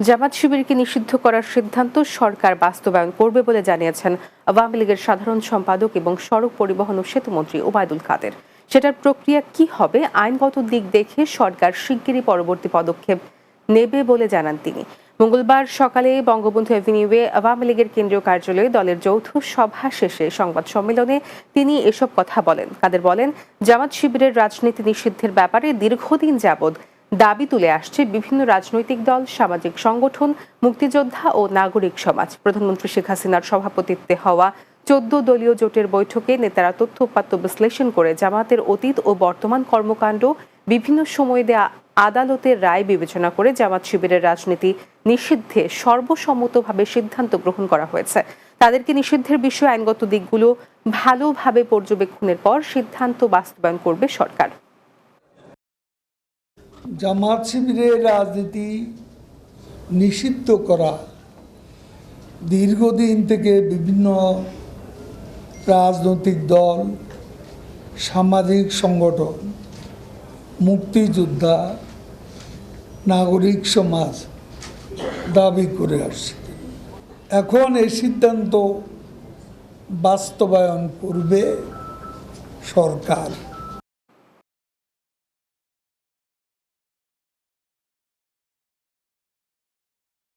জামাত শিবিরকে নিষিদ্ধ করার সিদ্ধান্ত সরকার বাস্তবায়ন করবে বলে জানিয়েছেন আওয়ামী লীগের সাধারণ সম্পাদক এবং সড়ক পরিবহন ও সেতুমন্ত্রী ওবায়দুল কাদের। সেটার প্রক্রিয়া কি হবে আইনগত দিক দেখে সরকার শিগগিরই পরবর্তী পদক্ষেপ নেবে বলে জানান তিনি। মঙ্গলবার সকালে বঙ্গবন্ধু এভিনিউয়ে আওয়ামী লীগের কেন্দ্রীয় কার্যালয়ে দলের যৌথ সভা শেষে সংবাদ সম্মেলনে তিনি এসব কথা বলেন। কাদের বলেন, জামাত শিবিরের রাজনীতি নিষিদ্ধের ব্যাপারে দীর্ঘদিন যাবৎ দাবি তুলে আসছে বিভিন্ন রাজনৈতিক দল, সামাজিক সংগঠন, মুক্তিযোদ্ধা ও নাগরিক সমাজ। প্রধানমন্ত্রী শেখ হাসিনার সভাপতিত্বে হওয়া চোদ্দ দলীয় জোটের বৈঠকে নেতারা তথ্য উপাত্ত বিশ্লেষণ করে জামাতের অতীত ও বর্তমান কর্মকাণ্ড, বিভিন্ন সময়ে দেয়া আদালতের রায় বিবেচনা করে জামাত শিবিরের রাজনীতি নিষিদ্ধে সর্বসম্মতভাবে সিদ্ধান্ত গ্রহণ করা হয়েছে। তাদেরকে নিষিদ্ধের বিষয়ে আইনগত দিকগুলো ভালোভাবে পর্যবেক্ষণের পর সিদ্ধান্ত বাস্তবায়ন করবে সরকার। জামাত শিবিরের রাজনীতি নিষিদ্ধ করা দীর্ঘদিন থেকে বিভিন্ন রাজনৈতিক দল, সামাজিক সংগঠন, মুক্তিযোদ্ধা, নাগরিক সমাজ দাবি করে আসছে। এখন এই সিদ্ধান্ত বাস্তবায়ন করবে সরকার।